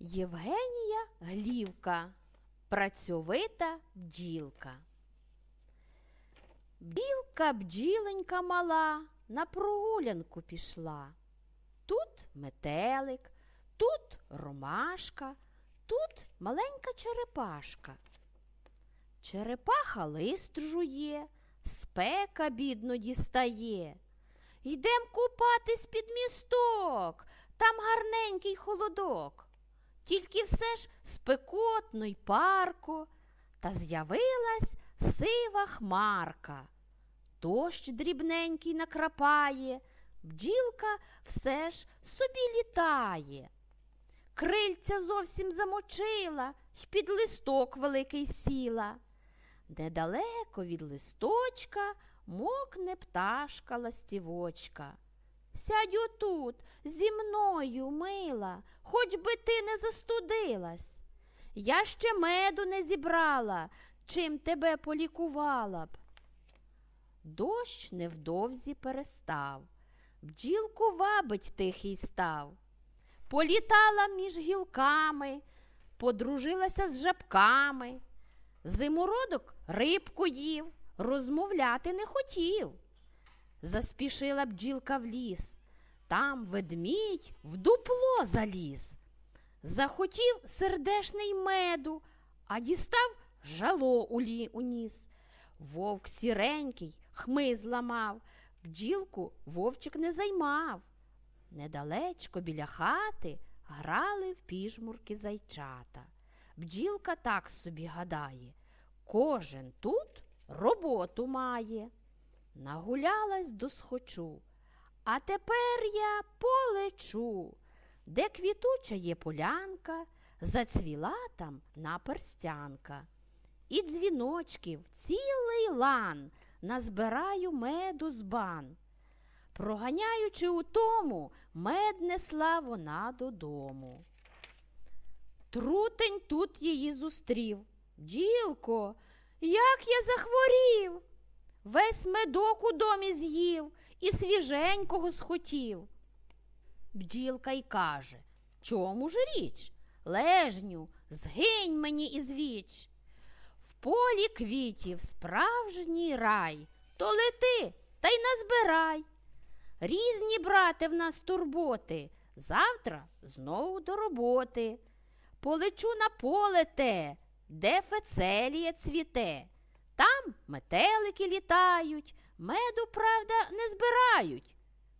Євгенія Глівка, працьовита бджілка. Бджілка бджіленька мала на прогулянку пішла. Тут метелик, тут ромашка, тут маленька черепашка. Черепаха лист жує, спека бідно дістає. Йдем купатись під місток, там гарненький холодок. Тільки все ж спекотно й парко, та з'явилась сива хмарка. Дощ дрібненький накрапає, бджілка все ж собі літає. Крильця зовсім замочила, й під листок великий сіла. Недалеко від листочка мокне пташка ластівочка. Сядь отут зі мною, мила, хоч би ти не застудилась. Я ще меду не зібрала, чим тебе полікувала б. Дощ невдовзі перестав, бджілку вабить тихий став. Політала між гілками, подружилася з жабками. Зимородок рибку їв, розмовляти не хотів. Заспішила бджілка в ліс, там ведмідь в дупло заліз. Захотів сердешний меду, а дістав жало у лі уніс. Вовк сіренький хми зламав, бджілку вовчик не займав. Недалечко біля хати грали в піжмурки зайчата. Бджілка так собі гадає, кожен тут роботу має. Нагулялась до схочу, а тепер я полечу, де квітуча є полянка, зацвіла там наперстянка. І дзвіночків цілий лан назбираю меду з бан. Проганяючи у тому, мед несла вона додому. Трутень тут її зустрів. Ділко, як я захворів. Весь медок у домі з'їв і свіженького схотів. Бджілка й каже Чому ж річ? Лежню, згинь мені із віч. В полі квітів справжній рай, то лети та й назбирай. Різні брате в нас турботи, завтра знову до роботи. Полечу на поле те, де фецелія цвіте. Там метелики літають, меду, правда, не збирають.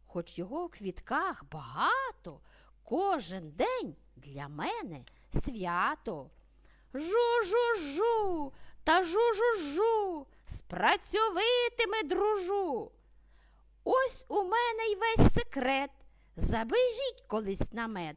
Хоч його в квітках багато, кожен день для мене свято. Жу-жу-жу, та жу-жу-жу, з дружу. Ось у мене й весь секрет. Забежіть колись на мед.